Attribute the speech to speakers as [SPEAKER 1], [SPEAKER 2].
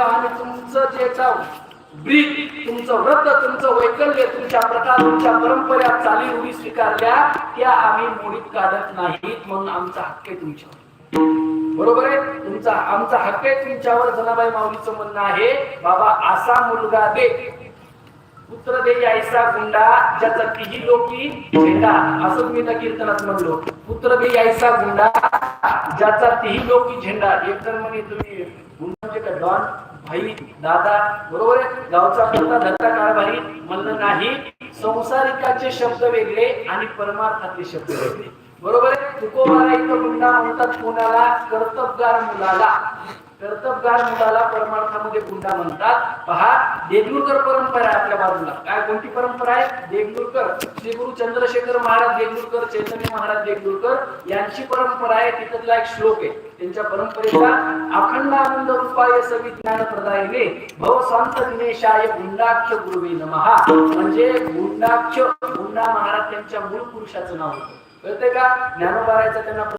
[SPEAKER 1] आणि तुमचं जे ब्रीद तुमचं व्रत तुमचं वैकल्य तुमच्या प्रथा तुमच्या परंपरा चाली रूढी स्वीकारल्या त्या आम्ही मोडीत काढत नाहीत म्हणून आमचा हक्क आहे तुमच्यावर. बरोबर आहे? तुमचा आमचा हक्क आहे तुमच्यावर जनाबाई माऊलीचं म्हणणं आहे बाबा असा मुलगा दे. पुत्र दे यायचा गुंडा ज्याचा तिही लोकी झेंडा असं मी त्या कीर्तनात म्हणलो. पुत्र दे यायचा गुंडा ज्याचा तिही लोकी झेंडा एक तर म्हणे तुम्ही म्हणजे का डॉन भाई दादा बरोबर आहे? गावचा करता धक्का कारभारी म्हणणं नाही. संसारिकाचे शब्द वेगळे आणि परमार्थाचे शब्द वेगळे. बरोबर आहे? तुकोबाला इथं गुंडा म्हणतात कोणाला कर्तबगार मुलाला. कर्तबगार मुलाला परमार्थामध्ये गुंडा म्हणतात. पहा देगलूरकर परंपरा आहे आपल्या बाजूला. काय कोणती परंपरा आहे? देगलूरकर. श्री गुरु चंद्रशेखर महाराज देगलूरकर चैतन्य महाराज देगलूरकर यांची परंपरा आहे. तिथला एक श्लोक आहे. त्यांच्या परंपरेचा अखंड आनंद रूपाय सवी ज्ञान प्रदायने भव शांत दिनेशाय गुंडाक्ष गुरुवे नमहा म्हणजे गुंडाक्ष गुंडा महाराज त्यांच्या मूळ पुरुषाचं नाव होतं. कळतंय का? ज्ञानोबारायचा त्यांना